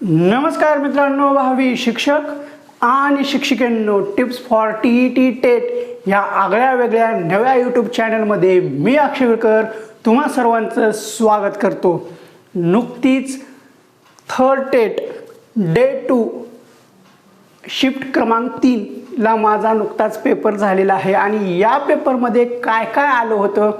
नमस्कार मित्रांनो भावी शिक्षक आणि शिक्षिकेंनो tips for T E T TET या आगळ्या वेगळ्या नव्या यूट्यूब चॅनलमध्ये मी अक्षय विळकर तुम्हा सर्वांचं स्वागत करतो. नुकतीच third TET day two shift क्रमांक तीनला माझा नुकताच पेपर झालेला आहे आणि या पेपरमध्ये काय काय आलं होतं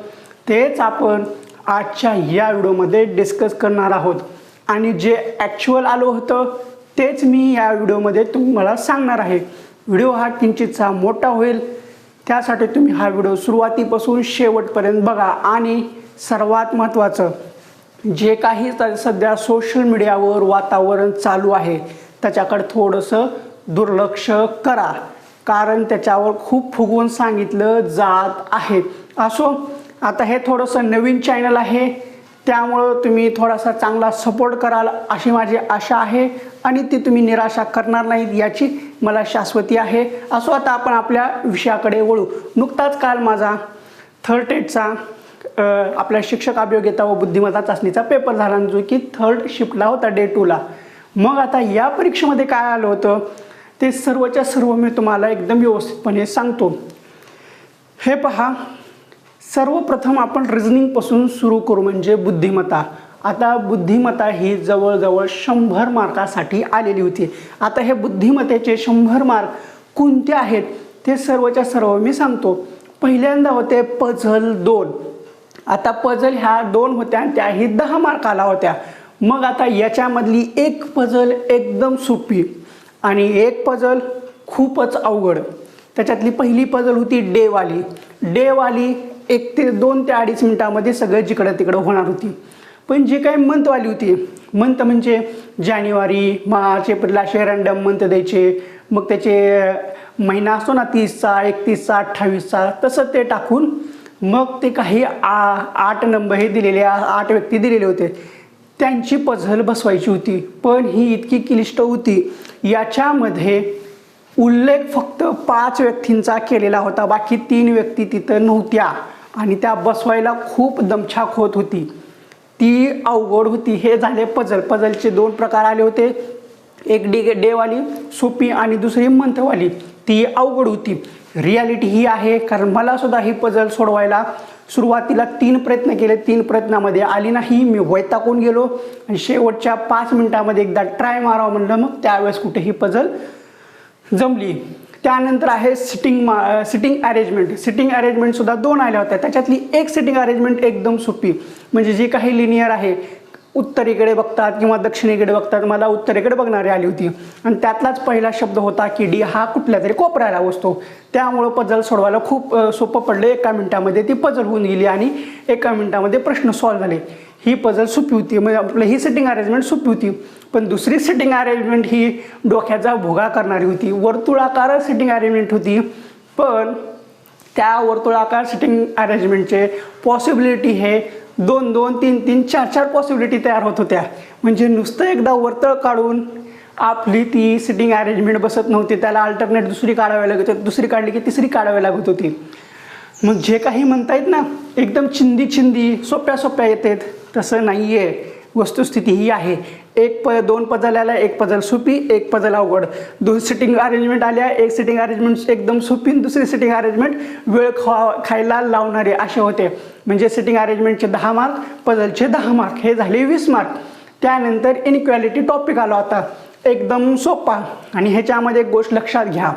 तेच आपण आजच्या या व्हिडिओमध्ये डिस्कस करणार आहोत. आणि जे ॲक्च्युअल आलं होतं तेच मी या व्हिडिओमध्ये तुम्हाला सांगणार आहे. व्हिडिओ हा किंचितसा मोठा होईल. त्यासाठी तुम्ही हा व्हिडिओ सुरुवातीपासून शेवटपर्यंत बघा. आणि सर्वात महत्त्वाचं जे काही सध्या सोशल मीडियावर वातावरण चालू आहे त्याच्याकडे थोडंसं दुर्लक्ष करा. कारण त्याच्यावर खूप फुगवून सांगितलं जात आहे. असो आता हे थोडंसं नवीन चॅनल आहे. त्यामुळं तुम्ही थोडासा चांगला सपोर्ट कराल अशी माझी आशा आहे आणि ती तुम्ही निराशा करणार नाहीत याची मला शाश्वती आहे. असो आता आपण आपल्या विषयाकडे वळू. नुकताच काल माझा थर्ड टेटचा आपल्या शिक्षक अभियोग्यता व बुद्धिमत्ता चाचणीचा पेपर झाला जो की थर्ड शिफ्टला होता डे टूला मग आता या परीक्षेमध्ये काय आलं होतं? ते सर्वच्या सर्व मी तुम्हाला एकदम व्यवस्थितपणे सांगतो. हे पहा सर्वप्रथम आपण रिझनिंगपासून सुरू करू म्हणजे बुद्धिमत्ता. आता बुद्धिमत्ता ही जवळजवळ शंभर मार्कासाठी आलेली होती. आता हे बुद्धिमत्तेचे शंभर मार्क कोणते आहेत ते सर्वच्या सर्व मी सांगतो. पहिल्यांदा होते पझल दोन. आता पझल ह्या दोन होत्या आणि त्याही दहा मार्काला होत्या. मग आता याच्यामधली एक पझल एकदम सोपी आणि एक पझल खूपच अवघड. त्याच्यातली पहिली पझल होती डेवाली. डेवाली एक ते दोन ते अडीच मिनिटामध्ये सगळं जिकडं तिकडं होणार होती. पण जी काही मंथवाली होती मंथ म्हणजे जानेवारी मार्च एप्रिल असे रँडम मंथ द्यायचे. मग त्याचे महिना असतो ना तीसचा एकतीसचा अठ्ठावीसचा तसं ते टाकून मग ते काही आ आठ नंबर हे दिलेले आठ व्यक्ती दिलेले होते. त्यांची पझल बसवायची होती. पण ही इतकी क्लिष्ट होती. याच्यामध्ये उल्लेख फक्त पाच व्यक्तींचा केलेला होता. बाकी तीन व्यक्ती तिथं नव्हत्या. आणि त्या बसवायला खूप दमछाक होत होती. ती अवघड होती. हे झाले पझल पझलचे दोन प्रकार आले होते. एक डे डेवाली सोपी आणि दुसरी मंथवाली ती अवघड होती. रियालिटी ही आहे कारण मला सुद्धा ही पझल सोडवायला सुरुवातीला तीन प्रयत्न केले. तीन प्रयत्नामध्ये आली नाही. मी वैतागून गेलो आणि शेवटच्या पाच मिनिटामध्ये एकदा ट्राय मारावं म्हणलं. मग त्यावेळेस कुठे ही पझल जमली. त्यानंतर आहे सिटिंग मा सिटिंग अरेंजमेंट सिटिंग अरेंजमेंटसुद्धा दोन आल्या होत्या. त्याच्यातली एक सिटिंग अरेंजमेंट एकदम सोपी. म्हणजे जी काही लिनियर आहे उत्तरेकडे बघतात किंवा दक्षिणेकडे बघतात मला उत्तरेकडे बघणारी आली होती. आणि त्यातलाच पहिला शब्द होता की डी हा कुठल्या तरी कोपऱ्याला बसतो. त्यामुळं पझल सोडवायला खूप सोपं पडलं. एका मिनटामध्ये ती पझल होऊन गेली आणि एका मिनटामध्ये प्रश्न सॉल्व्ह झाले. ही पझल सोपी होती. म्हणजे आपलं ही सिटिंग अरेंजमेंट सोपी होती. पण दुसरी सिटिंग अरेंजमेंट ही डोक्याचा भोगा करणारी होती. वर्तुळाकार सिटिंग अरेंजमेंट होती. पण त्या वर्तुळाकार सिटिंग अरेंजमेंटचे पॉसिबिलिटी हे दोन दोन तीन तीन चार चार पॉसिबिलिटी तयार होत होत्या. म्हणजे नुसतं एकदा वर्तळ काढून आपली ती सिटिंग अरेंजमेंट बसत नव्हती. त्याला अल्टरनेट दुसरी काढावी लागत होती. दुसरी काढली की तिसरी काढावी लागत होती. मग जे काही म्हणतायत ना एकदम चिंदी चिंदी सोप्या सोप्या येतात. तसं नाही आहे वस्तुस्थिती ही आहे. एक प दोन पजल आल्या एक पजल सोपी एक पजल अवघड. दोन सिटिंग अरेंजमेंट आल्या एक सिटिंग अरेंजमेंट एकदम सोपी दुसरी सिटिंग अरेंजमेंट वेळ खा खायला लावणारे असे होते. म्हणजे सिटिंग अरेंजमेंटचे दहा मार्क पजलचे दहा मार्क हे झाले वीस मार्क त्यानंतर इनक्वॅलिटी टॉपिक आला होता. एकदम सोपा. आणि ह्याच्यामध्ये एक गोष्ट लक्षात घ्या.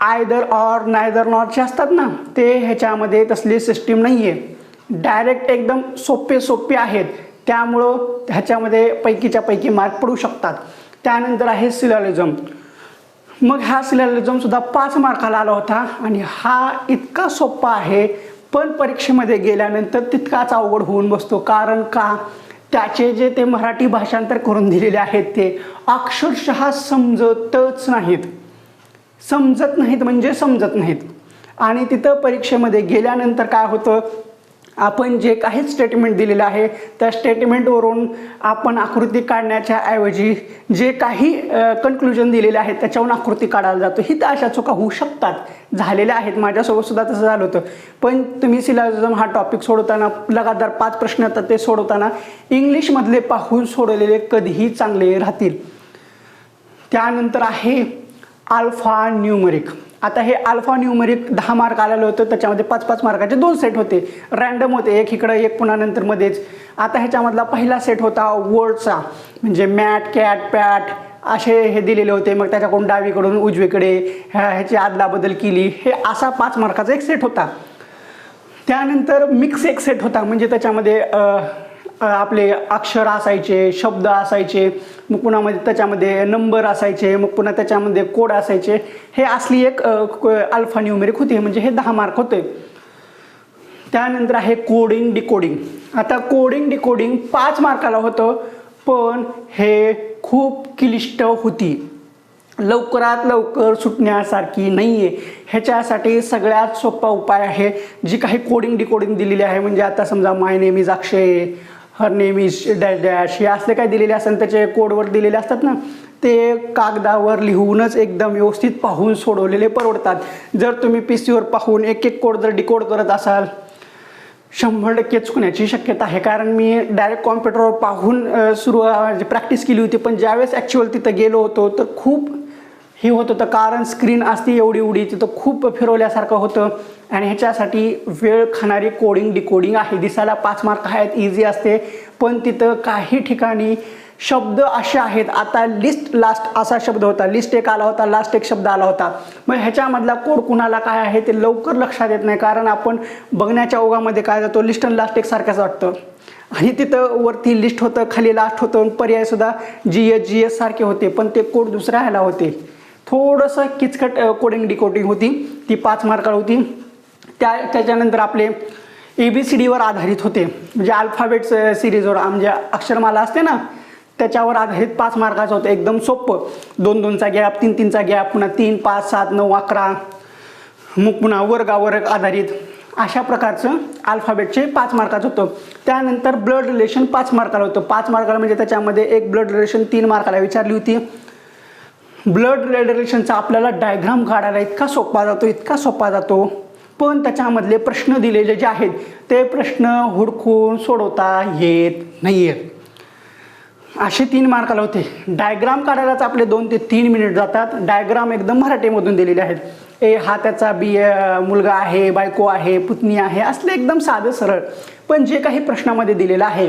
आयदर ऑर नायदर नॉटचे असतात ना ते ह्याच्यामध्ये तसली सिस्टीम नाही आहे डायरेक्ट एकदम सोपे सोपे आहेत. त्यामुळं ह्याच्यामध्ये पैकीच्या पैकी मार्क पडू शकतात. त्यानंतर आहे सिलॅलिझम. मग हा सिलॉलिझमसुद्धा पाच मार्काला आला होता आणि हा इतका सोपा आहे पण परीक्षेमध्ये गेल्यानंतर तितकाच अवघड होऊन बसतो. कारण का? त्याचे जे ते मराठी भाषांतर करून दिलेले आहेत ते अक्षरशः समजतच नाहीत. समजत नाहीत म्हणजे समजत नाहीत. आणि तिथं परीक्षेमध्ये गेल्यानंतर काय होतं? आपण जे काही स्टेटमेंट दिलेलं आहे त्या स्टेटमेंटवरून आपण आकृती काढण्याच्या ऐवजी जे काही कन्क्लुजन दिलेले आहेत त्याच्यावरून आकृती काढायला जातो. ही तर अशा चुका होऊ शकतात. झालेल्या आहेत. माझ्यासोबत सुद्धा तसं झालं होतं. पण तुम्ही सिलाजम हा टॉपिक सोडवताना लगातार पाच प्रश्न येतात ते सोडवताना इंग्लिशमधले पाहून सोडवलेले कधीही चांगले राहतील. त्यानंतर आहे आल्फा न्यूमरिक आता हे अल्फा न्यूमरिक दहा मार्क आलेलं होतं त्याच्यामध्ये पाच पाच मार्काचे दोन सेट होते. रँडम होते एक इकडं एक पुन्हा नंतर मध्येच. आता ह्याच्यामधला पहिला सेट होता वर्डचा म्हणजे मॅट कॅट पॅट असे हे दिलेले होते. मग त्याच्याकडून डावीकडून उजवीकडे ह्या ह्याची आदलाबदल केली. हे असा पाच मार्काचा एक सेट होता. त्यानंतर मिक्स एक सेट होता. म्हणजे त्याच्यामध्ये आपले अक्षर असायचे शब्द असायचे मग पुन्हा मध्ये त्याच्यामध्ये नंबर असायचे मग पुन्हा त्याच्यामध्ये कोड असायचे. हे असली एक अल्फा न्यूमेरिक होती म्हणजे हे दहा मार्क होते. त्यानंतर आहे कोडिंग डिकोडिंग आता कोडिंग डिकोडिंग पाच मार्काला होतं पण हे खूप क्लिष्ट होती. लवकरात लवकर सुटण्यासारखी नाही आहे ह्याच्यासाठी सगळ्यात सोपा उपाय आहे जी काही कोडिंग डिकोडिंग दिलेली आहे म्हणजे आता समजा my name is Akshay her name is dash dash हे असले काय दिलेले असतात त्याचे कोडवर दिलेले असतात ना ते कागदावर लिहूनच एकदम व्यवस्थित पाहून सोडवलेले परवडतात. जर तुम्ही पी सीवर पाहून एक एक कोड जर डिकोड करत असाल शंभर टक्के चुकण्याची शक्यता आहे. कारण मी डायरेक्ट कॉम्प्युटरवर पाहून सुरू प्रॅक्टिस म्हणजे केली होती पण ज्यावेळेस ॲक्च्युअल तिथं गेलो होतो तर खूप हे होत होतं कारण स्क्रीन असते एवढी एवढी तिथं खूप फिरवल्यासारखं होतं. आणि ह्याच्यासाठी वेळ खाणारी कोडिंग डिकोडिंग आहे. दिसायला पाच मार्क आहेत इझी असते. पण तिथं काही ठिकाणी शब्द असे आहेत. आता लिस्ट लास्ट असा शब्द होता. लिस्ट एक आला होता लास्ट एक शब्द आला होता. मग ह्याच्यामधला कोड कुणाला काय आहे ते लवकर लक्षात येत नाही. कारण आपण बघण्याच्या ओघामध्ये काय जातो लिस्ट आणि लास्ट एक सारखंच वाटतं. आणि तिथं वरती लिस्ट होतं खाली लास्ट होतं. पर्यायसुद्धा जी एस जी एस सारखे होते. पण ते कोड दुसऱ्या ह्याला होते. थोडंसं किचकट कोडिंग डिकोडिंग होती. ती पाच मार्काला होती. त्या त्याच्यानंतर आपले ए बी सी डीवर आधारित होते. म्हणजे अल्फाबेट सिरीजवर म्हणजे अक्षरमाला असते ना त्याच्यावर आधारित पाच मार्काचं होतं. एकदम सोपं. दोन दोनचा गॅप तीन तीनचा गॅप पुन्हा तीन पाच सात नऊ अकरा. मग पुन्हा वर्गावर आधारित. अशा प्रकारचं अल्फाबेटचे पाच मार्काचं होतं. त्यानंतर ब्लड रिलेशन पाच मार्काला होतं. पाच मार्काला म्हणजे त्याच्यामध्ये एक ब्लड रिलेशन तीन मार्काला विचारली होती. ब्लड रिलेशनचा आपल्याला डायग्राम काढायला इतका सोपा जातो इतका सोपा जातो. पण त्याच्यामधले प्रश्न दिलेले जे आहेत ते प्रश्न हुडकून सोडवता येत नाही आहेत असे तीन मार्काला होते. डायग्राम काढायलाच आपले दोन ते तीन मिनिट जातात. डायग्राम एकदम मराठीमधून दिलेले आहेत. ए हा त्याचा बी मुलगा आहे बायको आहे पुतणी आहे असले एकदम साधं सरळ. पण जे काही प्रश्नामध्ये दिलेलं आहे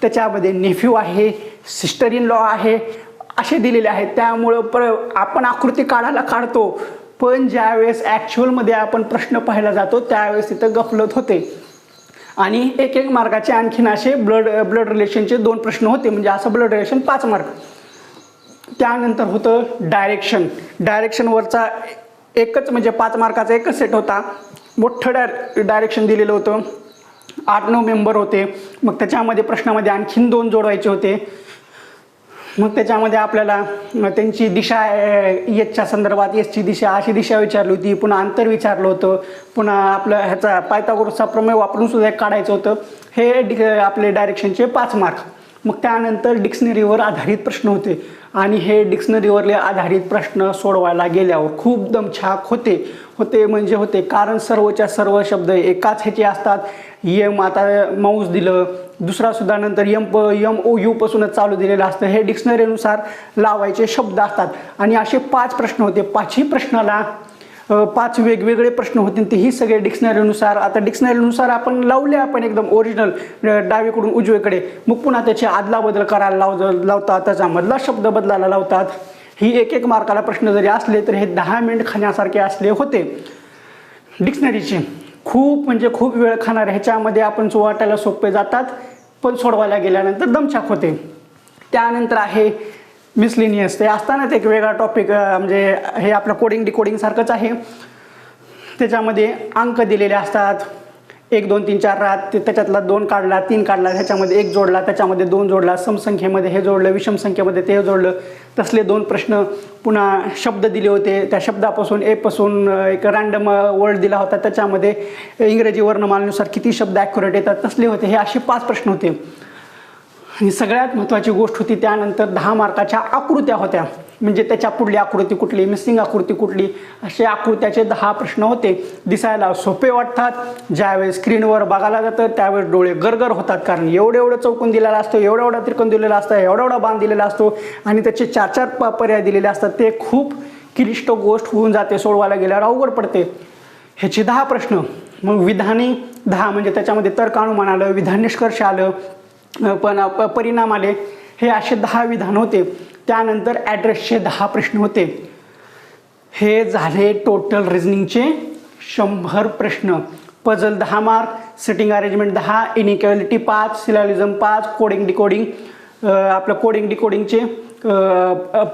त्याच्यामध्ये नेफ्यू आहे सिस्टर इन लॉ आहे असे दिलेले आहेत. त्यामुळं पर आपण आकृती काढायला काढतो. पण ज्यावेळेस ॲक्च्युअलमध्ये आपण प्रश्न पाहायला जातो त्यावेळेस तिथं गफलत होते. आणि एक एक मार्काचे आणखीन असे ब्लड ब्लड रिलेशनचे दोन प्रश्न होते. म्हणजे असं ब्लड रिलेशन पाच मार्क त्यानंतर होतं डायरेक्शन डायरेक्शनवरचा एकच म्हणजे पाच मार्काचा एकच सेट होता. मोठं डाय डायरेक्शन दिलेलं होतं. आठ नऊ मेंबर होते. मग त्याच्यामध्ये प्रश्नामध्ये आणखीन दोन जोडवायचे होते. मग त्याच्यामध्ये आपल्याला त्यांची दिशा येसच्या संदर्भात एसची दिशा अशी दिशा विचारली होती पुन्हा अंतर विचारलं होतं पुन्हा आपलं ह्याचा पायथागोरसचा प्रमेय वापरून सुद्धा एक काढायचं होतं. हे डि आपले डायरेक्शनचे पाच मार्क मग त्यानंतर डिक्शनरीवर आधारित प्रश्न होते. आणि हे डिक्शनरीवरले आधारित प्रश्न सोडवायला गेल्यावर खूप दमछाक होते. होते म्हणजे होते. कारण सर्वच्या सर्व शब्द एकाच ह्याचे असतात. यम आता माऊस दिलं दुसरा सुद्धा नंतर यम प यम ओ यू पासूनच चालू दिलेलं असतं. हे डिक्शनरीनुसार लावायचे शब्द असतात. आणि असे पाच प्रश्न होते. पाचही प्रश्नाला पाच वेगवेगळे प्रश्न होते तेही सगळे डिक्शनरीनुसार. आता डिक्शनरीनुसार आपण लावले आपण एकदम ओरिजिनल डावीकडून उजवीकडे. मग पुन्हा त्याचे आदलाबदल करायला लाव लावतात त्याच्यामधला शब्द बदलायला लावतात. ही एक एक मार्काला प्रश्न जरी असले तर हे दहा मिनिट खाण्यासारखे असले होते. डिक्शनरीचे. खूप म्हणजे खूप वेळ खाणार ह्याच्यामध्ये आपण चुवाटायला सोपे जातात पण सोडवायला गेल्यानंतर दमछाक होते. त्यानंतर आहे मिसलिनियस ते असतानाच एक वेगळा टॉपिक म्हणजे हे आपलं कोडिंग डिकोडिंग सारखंच आहे. त्याच्यामध्ये अंक दिलेले असतात. एक दोन तीन चार राहत ते त्याच्यातला दोन काढला तीन काढला ह्याच्यामध्ये एक जोडला त्याच्यामध्ये दोन जोडला समसंख्येमध्ये हे जोडलं विषम संख्येमध्ये ते जोडलं. तसले दोन प्रश्न पुन्हा शब्द दिले होते. त्या शब्दापासून एपासून एक रँडम वर्ड दिला होता. त्याच्यामध्ये इंग्रजी वर्णमालानुसार किती शब्द ॲक्युरेट येतात तसले होते. हे असे पाच प्रश्न होते. आणि सगळ्यात महत्त्वाची गोष्ट होती. त्यानंतर दहा मार्काच्या आकृत्या होत्या. म्हणजे त्याच्या पुढली आकृती कुठली मिसिंग आकृती कुठली असे आकृत्याचे दहा प्रश्न होते. दिसायला सोपे वाटतात. ज्यावेळेस स्क्रीनवर बघायला जातं त्यावेळेस डोळे गरगर होतात. कारण एवढं एवढं चौकून दिलेला असतो एवढा एवढा त्रिकोण दिलेला असतं एवढा एवढा बांध दिलेला असतो. आणि त्याचे चार चार प- पर्याय दिलेले असतात. ते खूप क्लिष्ट गोष्ट होऊन जाते सोडवायला गेल्यावर अवघड पडते. ह्याचे दहा प्रश्न. मग विधानी दहा म्हणजे त्याच्यामध्ये तर्कानुमान आलं विधान निष्कर्ष आलं पण प- परिणाम आले. हे असे दहा विधान होते. त्यानंतर ॲड्रेसचे दहा प्रश्न होते. हे झाले टोटल रिझनिंगचे शंभर प्रश्न. पझल दहा मार्क सिटिंग अरेंजमेंट दहा इनिक्वॅलिटी पाच सिलॅलिझम पाच कोडिंग डिकोडिंग आपलं कोडिंग डिकोडिंगचे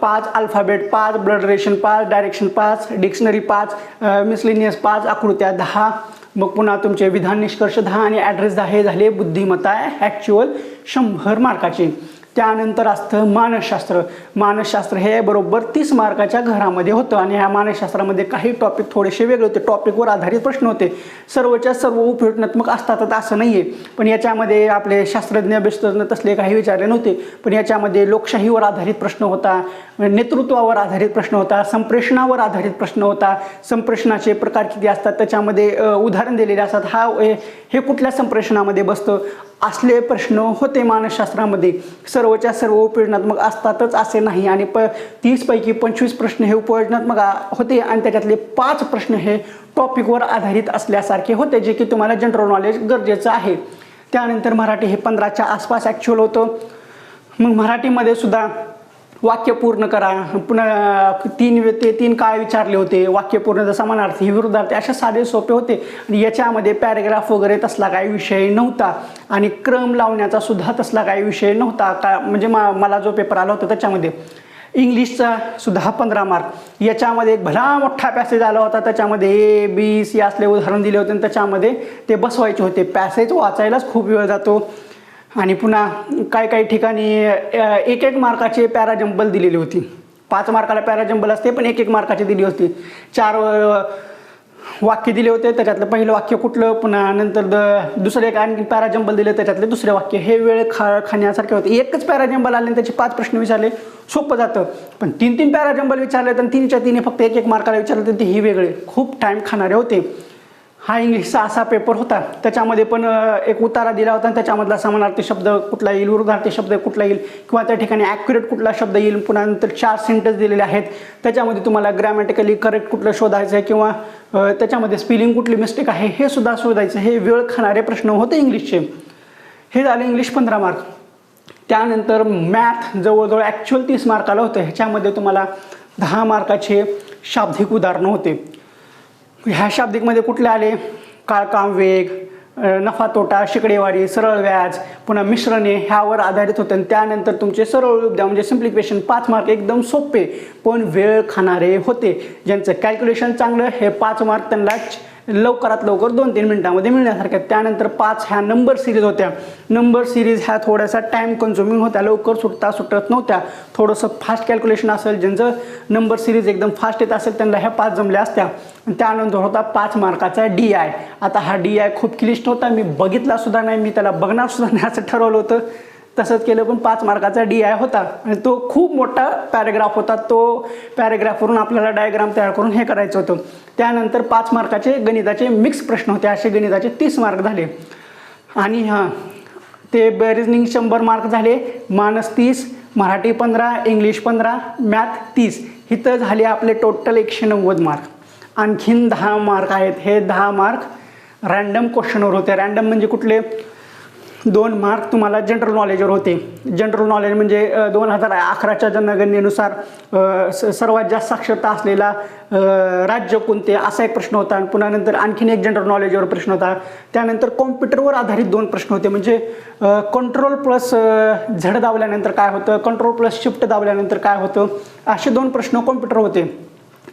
पाच अल्फाबेट पाच ब्लड रेशन पाच डायरेक्शन पाच डिक्शनरी पाच मिसलिनियस पाच आकृत्या दहा. मग पुन्हा तुमचे विधान निष्कर्ष दहा आणि ॲड्रेस दहा हे झाले बुद्धिमत्ता ॲक्च्युअल शंभर मार्काचे त्यानंतर असतं मानसशास्त्र. मानसशास्त्र हे बरोबर तीस मार्काच्या घरामध्ये होतं आणि ह्या मानसशास्त्रामध्ये काही टॉपिक थोडेसे वेगळे होते. टॉपिकवर आधारित प्रश्न होते. सर्वच्या सर्व उपयोजनात्मक असतातच असं नाही आहे पण याच्यामध्ये आपले शास्त्रज्ञ अभ्यासतज्ञ तसले काही विचारले नव्हते. पण याच्यामध्ये लोकशाहीवर आधारित प्रश्न होता नेतृत्वावर आधारित प्रश्न होता संप्रेषणावर आधारित प्रश्न होता. संप्रेषणाचे प्रकार किती असतात? त्याच्यामध्ये उदाहरण दिलेले असतात. हा हे कुठल्या संप्रेषणामध्ये बसतं? असले प्रश्न होते मानसशास्त्रामध्ये. सर्व सर्वच्या सर्व उपयोजनात्मक असतातच असे नाही. आणि प तीसपैकी पंचवीस प्रश्न हे उपयोजनात्मक होते आणि त्याच्यातले पाच प्रश्न हे टॉपिकवर आधारित असल्यासारखे होते जे की तुम्हाला जनरल नॉलेज गरजेचं आहे. त्यानंतर मराठी हे पंधराच्या आसपास ॲक्च्युअल होतं. मग मराठीमध्ये सुद्धा वाक्य पूर्ण करा. पुन्हा तीन वे- ते तीन काळ विचारले होते? वाक्य पूर्ण समानार्थी विरुद्धार्थी असे साधे सोपे होते. आणि याच्यामध्ये पॅरेग्राफ वगैरे तसला काही विषय नव्हता. आणि क्रम लावण्याचा सुद्धा तसला काही विषय नव्हता. का म्हणजे मा मला जो पेपर आला होता त्याच्यामध्ये. इंग्लिशचा सुद्धा पंधरा मार्क याच्यामध्ये एक भला मोठा पॅसेज आला होता. त्याच्यामध्ये ए बी सी असले उदाहरण दिले होते. आणि त्याच्यामध्ये ते बसवायचे होते. पॅसेज वाचायलाच खूप वेळ जातो. आणि पुन्हा काही काही ठिकाणी एक एक मार्काचे पॅराजंबल दिलेली होती. पाच मार्काला पॅराजंबल असते पण एक एक मार्काची दिली होती. चार वाक्य दिले होते त्याच्यातलं पहिलं वाक्य कुठलं पुन्हा नंतर द दुसरं एक आणखी पॅराजंबल दिले त्याच्यातले दुसरे वाक्य. हे वेळ खा खाण्यासारखे होते. एकच पॅराजंबल आले आणि त्याचे पाच प्रश्न विचारले. सोपं जातं. पण तीन तीन पॅराजंबल विचारले तर तीनच्या तिने फक्त एक एक मार्काला विचारले तर ते हे वेगळे. खूप टाईम खाणारे होते. हा इंग्लिशचा असा पेपर होता. त्याच्यामध्ये पण एक उतारा दिला होता आणि त्याच्यामधला समानार्थी शब्द कुठला येईल विरुद्धार्थी शब्द कुठला येईल किंवा त्या ठिकाणी ॲक्युरेट कुठला शब्द येईल पुन्हा नंतर चार सेंटेन्स दिलेले आहेत. त्याच्यामध्ये तुम्हाला ग्रॅमॅटिकली करेक्ट कुठलं शोधायचं आहे किंवा त्याच्यामध्ये स्पेलिंग कुठली मिस्टेक आहे हे सुद्धा शोधायचं. हे वेळ खाणारे प्रश्न होते इंग्लिशचे. हे झाले इंग्लिश पंधरा मार्क त्यानंतर मॅथ जवळजवळ ॲक्च्युअल तीस मार्काला होतं. ह्याच्यामध्ये तुम्हाला दहा मार्काचे शाब्दिक उदाहरणं होते. ह्या शाब्दिकमध्ये कुठले आले? काळकाम वेग नफा तोटा शिकडेवारी सरळ व्याज पुन्हा मिश्रणे ह्यावर आधारित होते. आणि त्यानंतर तुमचे सरळ उद्या म्हणजे सिम्प्लिफिकेशन पाच मार्क एकदम सोपे. पण वेळ खाणारे होते. ज्यांचं कॅल्क्युलेशन चांगलं हे पाच मार्क त्यांना लवकरात लवकर दोन तीन मिनटामध्ये मिळण्यासारख्या. त्यानंतर पाच ह्या नंबर सिरीज होत्या. नंबर सिरीज ह्या थोड्याशा टाईम कन्झ्युमिंग होत्या. लवकर सुटता सुटत नव्हत्या. थोडंसं फास्ट कॅल्क्युलेशन असेल ज्यांचं नंबर सिरीज एकदम फास्ट येत असेल त्यांना ह्या पाच जमल्या असत्या. त्यानंतर होता पाच मार्काचा डी आय आता हा डी आय खूप क्लिष्ट होता. मी बघितला सुद्धा नाही. मी त्याला बघणार सुद्धा नाही असं ठरवलं होतं. तसंच केलं पण पाच मार्काचा डी आय होता. आणि तो खूप मोठा पॅरेग्राफ होता. तो पॅरेग्राफवरून आपल्याला डायग्राम तयार करून हे करायचं होतं. त्यानंतर पाच मार्काचे गणिताचे मिक्स प्रश्न होते. असे गणिताचे तीस मार्क झाले. आणि हां ते रिजनिंग शंभर मार्क झाले. मानस तीस मराठी पंधरा इंग्लिश पंधरा मॅथ तीस. इथं झाले आपले टोटल एकशे नव्वद मार्क. आणखीन दहा मार्क आहेत. हे दहा मार्क रॅन्डम क्वेश्चनवर होते. रॅन्डम म्हणजे कुठले? दोन मार्क तुम्हाला जनरल नॉलेजवर होते. जनरल नॉलेज म्हणजे दोन हजार अकराच्या जनगणनेनुसार स- सर्वात जास्त साक्षरता असलेला राज्य कोणते असा एक प्रश्न होता. आणि पुन्हा नंतर आणखीन एक जनरल नॉलेजवर प्रश्न होता. त्यानंतर कॉम्प्युटरवर आधारित दोन प्रश्न होते. म्हणजे कंट्रोल प्लस झड दाबल्यानंतर काय होतं? कंट्रोल प्लस शिफ्ट दाबल्यानंतर काय होतं? असे दोन प्रश्न कॉम्प्युटर होते.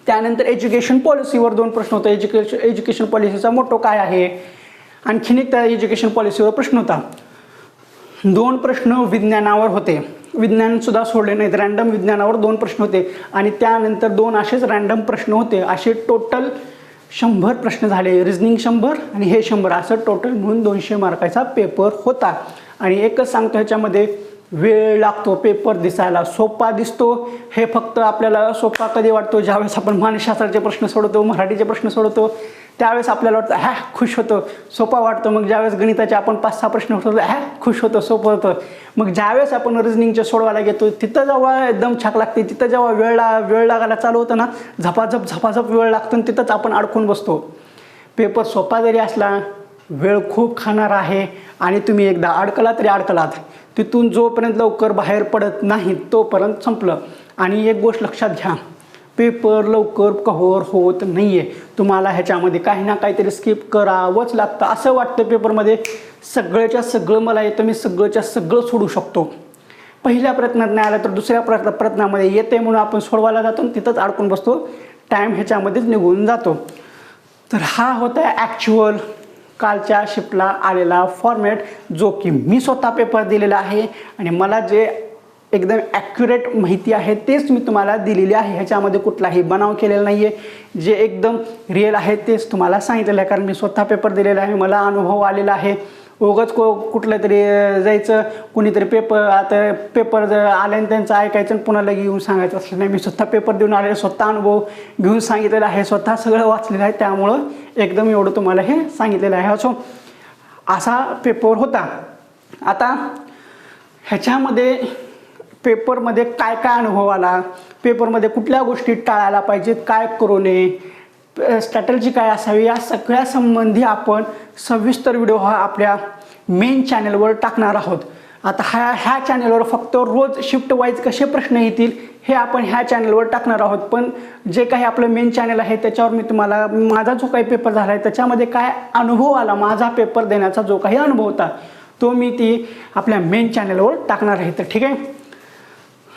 त्यानंतर एज्युकेशन पॉलिसीवर दोन प्रश्न होते. एज्युकेशन एज्युकेशन पॉलिसीचा मोठं काय आहे? आणखीन एक त्या एज्युकेशन पॉलिसीवर प्रश्न होता. दोन प्रश्न विज्ञानावर होते. विज्ञानसुद्धा सोडले नाहीत. रँडम विज्ञानावर दोन प्रश्न होते. आणि त्यानंतर दोन असेच रँडम प्रश्न होते. असे टोटल शंभर प्रश्न झाले. रिझनिंग शंभर आणि हे शंभर. असं टोटल म्हणून दोनशे मार्काचा पेपर होता. आणि एकच सांगतो ह्याच्यामध्ये वेळ लागतो. पेपर दिसायला सोपा दिसतो. हे फक्त आपल्याला सोपा कधी वाटतो? ज्यावेळेस आपण मानसशास्त्राचे प्रश्न सोडवतो मराठीचे प्रश्न सोडवतो. त्यावेळेस आपल्याला वाटतं ह्या खुश होतं. सोपा वाटतो. मग ज्यावेळेस गणिताचे आपण पाच सहा प्रश्न सोडवतो ह्या खुश होतं सोपं होतं. मग ज्यावेळेस आपण रिझनिंगचे सोडवायला घेतो तिथं जेव्हा एकदम छाक लागते तिथं जेव्हा वेळ ला वेळ लागायला चालू होतं ना झपाझप झपाझप वेळ लागतो आणि तिथंच आपण अडकून बसतो. पेपर सोपा जरी असला वेळ खूप खाणार आहे आणि तुम्ही एकदा अडकला तरी अडकलात. तिथून जोपर्यंत लवकर बाहेर पडत नाही तोपर्यंत संपलं. आणि एक गोष्ट लक्षात घ्या पेपर लवकर कव्हर होत नाही आहे तुम्हाला ह्याच्यामध्ये काही ना काहीतरी स्किप करावंच लागतं. असं वाटतं पेपरमध्ये सगळ्याच्या सगळं मला येतं मी सगळंच्या सगळं सोडू शकतो. पहिल्या प्रयत्नात नाही आलं तर दुसऱ्या प्रयत्न प्रयत्नामध्ये येते म्हणून आपण सोडवायला जातो आणि तिथंच अडकून बसतो. टाईम ह्याच्यामध्येच निघून जातो. तर हा होता ॲक्च्युअल कालच्या शिफ्टला आलेला फॉर्मॅट जो की मी स्वतः पेपर दिलेला आहे. आणि मला जे एकदम ॲक्युरेट माहिती आहे तेच मी तुम्हाला दिलेली आहे. ह्याच्यामध्ये कुठलाही बनाव केलेला नाही आहे जे एकदम रिअल आहे तेच तुम्हाला सांगितलेलं आहे. कारण मी स्वतः पेपर दिलेला आहे मला अनुभव आलेला आहे. उगाच को कुठलं तरी जायचं कुणीतरी पेपर आता पेपर जर आले आणि त्यांचं ऐकायचं आणि पुन्हा लगे येऊन सांगायचं असलं. नाही मी स्वतः पेपर देऊन आलेले स्वतः अनुभव घेऊन सांगितलेला आहे स्वतः सगळं वाचलेलं आहे. त्यामुळं एकदम एवढं तुम्हाला हे सांगितलेलं आहे. असो असा पेपर होता. आता ह्याच्यामध्ये पेपरमध्ये काय काय अनुभव आला? पेपरमध्ये कुठल्या गोष्टी टाळायला पाहिजेत? काय करू नये? स्ट्रॅटर्जी काय असावी? या सगळ्या संबंधी आपण सविस्तर व्हिडिओ हा आपल्या मेन चॅनलवर टाकणार आहोत. आता ह्या ह्या चॅनलवर फक्त रोज शिफ्ट वाईज कसे प्रश्न येतील हे आपण ह्या चॅनलवर टाकणार आहोत. पण जे काही आपलं मेन चॅनल आहे त्याच्यावर मी तुम्हाला माझा जो काही पेपर झाला आहे त्याच्यामध्ये काय अनुभव आला माझा पेपर देण्याचा जो काही अनुभव होता तो मी ती आपल्या मेन चॅनलवर टाकणार आहे. तर ठीक आहे?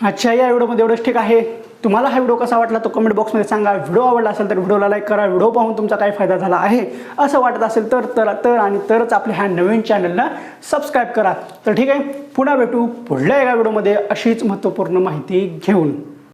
अच्छा या व्हिडिओमध्ये एवढंच ठीक आहे. तुम्हाला हा व्हिडिओ कसा वाटला तो कमेंट बॉक्समध्ये सांगा. व्हिडिओ आवडला असेल तर व्हिडिओला लाईक करा. व्हिडिओ पाहून तुमचा काय फायदा झाला आहे? असं वाटत असेल तर तर तर आणि तरच आपल्या ह्या नवीन चॅनलला सबस्क्राईब करा. तर ठीक आहे. पुन्हा भेटू पुढल्या एका व्हिडिओमध्ये अशीच महत्त्वपूर्ण माहिती घेऊन.